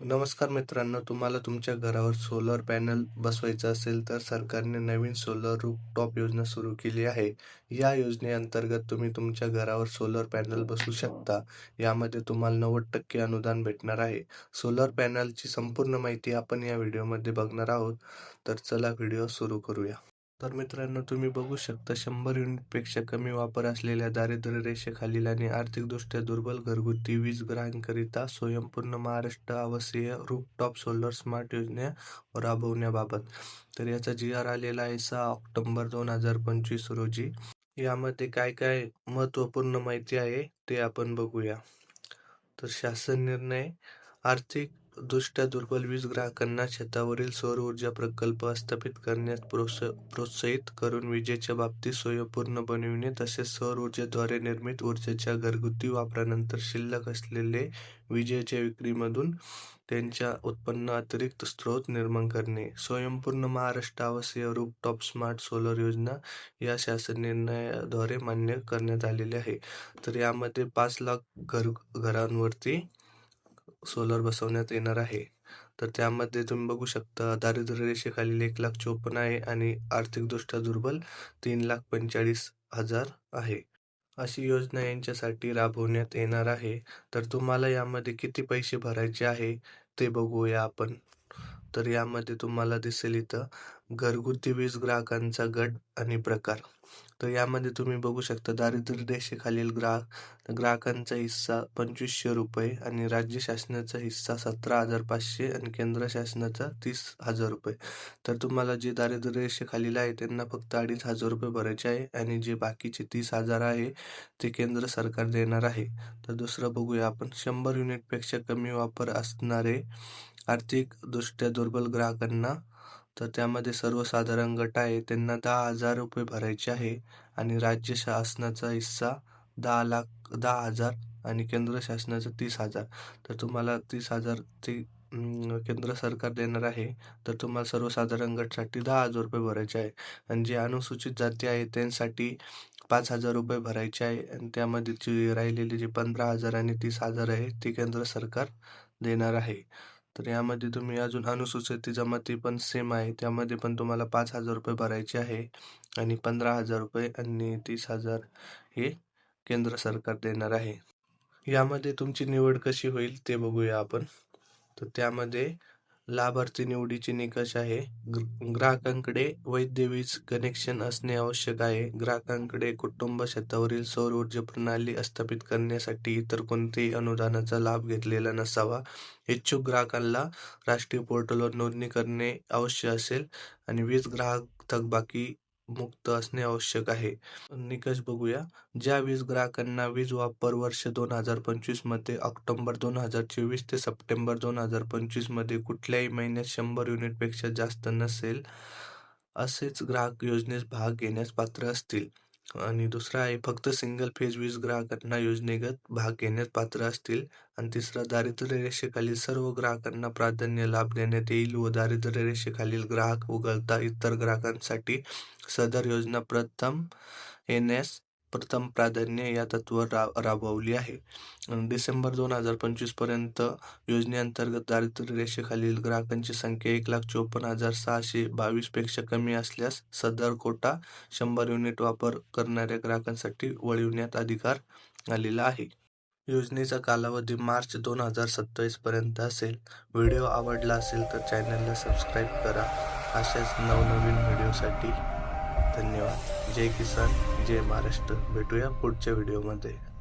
नमस्कार मित्रांनो तुम्हाला तुमच्या घरावर सोलर पॅनल बसवायचं असेल तर सरकारने नवीन सोलर रूफटॉप योजना सुरू केली आहे. या योजनेअंतर्गत तुम्ही तुमच्या घरावर सोलर पॅनल बसवू शकता. यामध्ये तुम्हाला नव्वद टक्के अनुदान भेटणार आहे. सोलर पॅनलची संपूर्ण माहिती आपण या व्हिडिओमध्ये बघणार आहोत. तर चला व्हिडिओ सुरू करूया. तर मित्रांनो तुम्ही बघू शकता शंभर युनिटपेक्षा कमी वापर असलेल्या दारिद्र्य रेषेखालील आणि आर्थिकदृष्ट्या दुर्बल घरगुती वीज ग्राहकांकरिता स्वयंपूर्ण महाराष्ट्र आवासीय रूपटॉप सोलर स्मार्ट योजना राबवण्याबाबत. तर याचा जी आर आलेला आहे सहा ऑक्टोबर दोन हजार पंचवीस रोजी. यामध्ये काय काय महत्त्वपूर्ण माहिती आहे ते आपण बघूया. तर शासन निर्णय आर्थिक दृष्ट्या दुर्बल वीज ग्राहकांना छतावरील सौर ऊर्जा प्रकल्प स्थापित करण्यास प्रोत्स प्रोत्साहित करून विजेच्या बाबतीत स्वयंपूर्ण बनविणे तसेच सौर ऊर्जेद्वारे निर्मित ऊर्जेच्या घरगुती वापरानंतर शिल्लक असलेले विजेच्या विक्रीमधून त्यांच्या उत्पन्न अतिरिक्त स्रोत निर्माण करणे. स्वयंपूर्ण महाराष्ट्र आवासीय रूपटॉप स्मार्ट सोलर योजना या शासन निर्णयाद्वारे मान्य करण्यात आलेली आहे. तर यामध्ये पाच लाख घर घरांवरती सोलर बसवण्यात येणार आहे. तर त्यामध्ये तुम्ही बघू शकता दारिद्र्य रेषेखालील एक लाख चोपन्न आहे आणि आर्थिकदृष्ट्या दुर्बल तीन लाख पंचेचाळीस हजार आहे. अशी योजना यांच्यासाठी राबवण्यात येणार आहे. तर तुम्हाला यामध्ये किती पैसे भरायचे आहे ते बघूया आपण. तर यामध्ये तुम्हाला दिसेल इथं घरगुती वीज ग्राहकांचा गट आणि प्रकार. तर यामध्ये तुम्ही बघू शकता दारिद्र्य रेषेखालील ग्राहक ग्राहकांचा हिस्सा पंचवीसशे रुपये आणि राज्य शासनाचा हिस्सा सतरा हजार पाचशे आणि केंद्र शासनाचा तीस हजार रुपये. तर तुम्हाला जे दारिद्र्य रेषेखालील आहे त्यांना फक्त अडीच हजार रुपये भरायचे आहे आणि जे बाकीचे तीस हजार आहे ते केंद्र सरकार देणार आहे. तर दुसरं बघूया आपण. शंभर युनिटपेक्षा कमी वापर असणारे आर्थिक दृष्ट्या दुर्बल ग्राहकांना तर त्यामध्ये सर्वसाधारण गट आहे. त्यांना दहा हजार रुपये भरायचे आहे आणि राज्य शासनाचा हिस्सा दहा लाख दहा हजार आणि केंद्र शासनाचं तीस हजार. तर तुम्हाला तीस हजार ते केंद्र सरकार देणार आहे. तर तुम्हाला सर्वसाधारण गटसाठी दहा हजार रुपये भरायचे आहे. आणि जे अनुसूचित जाती आहे त्यांसाठी पाच हजार रुपये भरायचे आहे. आणि त्यामध्ये जे राहिलेले जे पंधरा हजार आणि तीस हजार आहे ते केंद्र सरकार देणार आहे. तर यामध्ये तुम्ही अजून अनुसूचित जमाती पण सेम आहे. त्यामध्ये पण तुम्हाला पाच हजार रुपये भरायचे आहे आणि पंधरा हजार रुपये आणि तीस हजार हे केंद्र सरकार देणार आहे. यामध्ये तुमची निवड कशी होईल ते बघूया आपण. तर त्यामध्ये लाभार्थी निवडीचे निकष आहे. ग्राहकांकडे वैद्य वीज कनेक्शन असणे आवश्यक आहे. ग्राहकांकडे कुटुंब शेतावरील सौर ऊर्जा प्रणाली स्थापित करण्यासाठी इतर कोणतेही अनुदानाचा लाभ घेतलेला नसावा. इच्छुक ग्राहकांना राष्ट्रीय पोर्टलवर नोंदणी करणे आवश्यक असेल आणि वीज ग्राहक थकबाकी मुक्त असणे आवश्यक आहे. निकष बघूया. ज्या वीज ग्राहकांना वीज वापर वर्ष दोन हजार पंचवीसमध्ये ऑक्टोबर दोन हजार चोवीस ते सप्टेंबर दोन हजार पंचवीसमध्ये कुठल्याही महिन्यात शंभर युनिटपेक्षा जास्त नसेल असेच ग्राहक योजनेस भाग घेण्यास पात्र असतील. आणि दुसरा आहे फक्त सिंगल फेज वीज ग्राहकांना योजनेगत भाग घेण्यात पात्र असतील. आणि तिसरा दारिद्र्य रेषेखालील सर्व ग्राहकांना प्राधान्य लाभ देण्यात येईल व दारिद्र्य रेषेखालील ग्राहक वगळता इतर ग्राहकांसाठी सदर योजना प्रथम येण्यास प्रथम प्राधान्य या तत्वावर रा राबवली आहे. डिसेंबर दोन हजार पंचवीसपर्यंत योजनेअंतर्गत दारिद्र्य रेषेखालील ग्राहकांची संख्या एक लाख चोपन्न हजार सहाशे बावीसपेक्षा कमी असल्यास सदर कोटा शंभर युनिट वापर करणाऱ्या ग्राहकांसाठी वळविण्यात अधिकार आलेला आहे. योजनेचा कालावधी मार्च दोन हजार सत्तावीस पर्यंत असेल. व्हिडिओ आवडला असेल तर चॅनलला सबस्क्राईब करा. अशाच नवनवीन व्हिडिओसाठी धन्यवाद. जय किसान जय महाराष्ट्र. भेटूया पुढच्या व्हिडिओमध्ये.